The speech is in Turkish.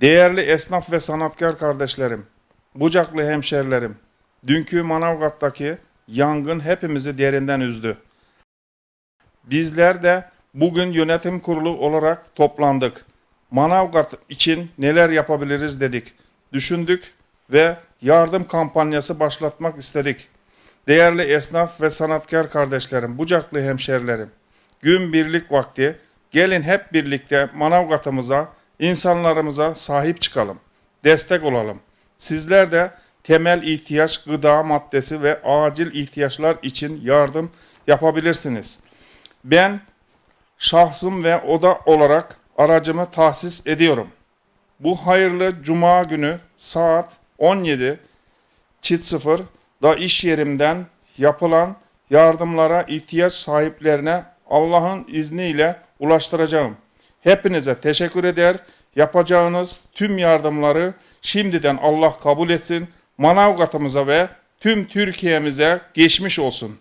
Değerli esnaf ve sanatkar kardeşlerim, bucaklı hemşerilerim, dünkü Manavgat'taki yangın hepimizi derinden üzdü. Bizler de bugün yönetim kurulu olarak toplandık. Manavgat için neler yapabiliriz dedik. Düşündük ve yardım kampanyası başlatmak istedik. Değerli esnaf ve sanatkar kardeşlerim, bucaklı hemşerilerim, gün birlik vakti gelin hep birlikte Manavgat'ımıza, insanlarımıza sahip çıkalım, destek olalım. Sizler de temel ihtiyaç gıda maddesi ve acil ihtiyaçlar için yardım yapabilirsiniz. Ben şahsım ve oda olarak aracımı tahsis ediyorum. Bu hayırlı cuma günü saat 17 çift sıfır da iş yerimden yapılan yardımlara ihtiyaç sahiplerine Allah'ın izniyle ulaştıracağım. Hepinize teşekkür eder. Yapacağınız tüm yardımları şimdiden Allah kabul etsin. Manavgat'ımıza ve tüm Türkiye'mize geçmiş olsun.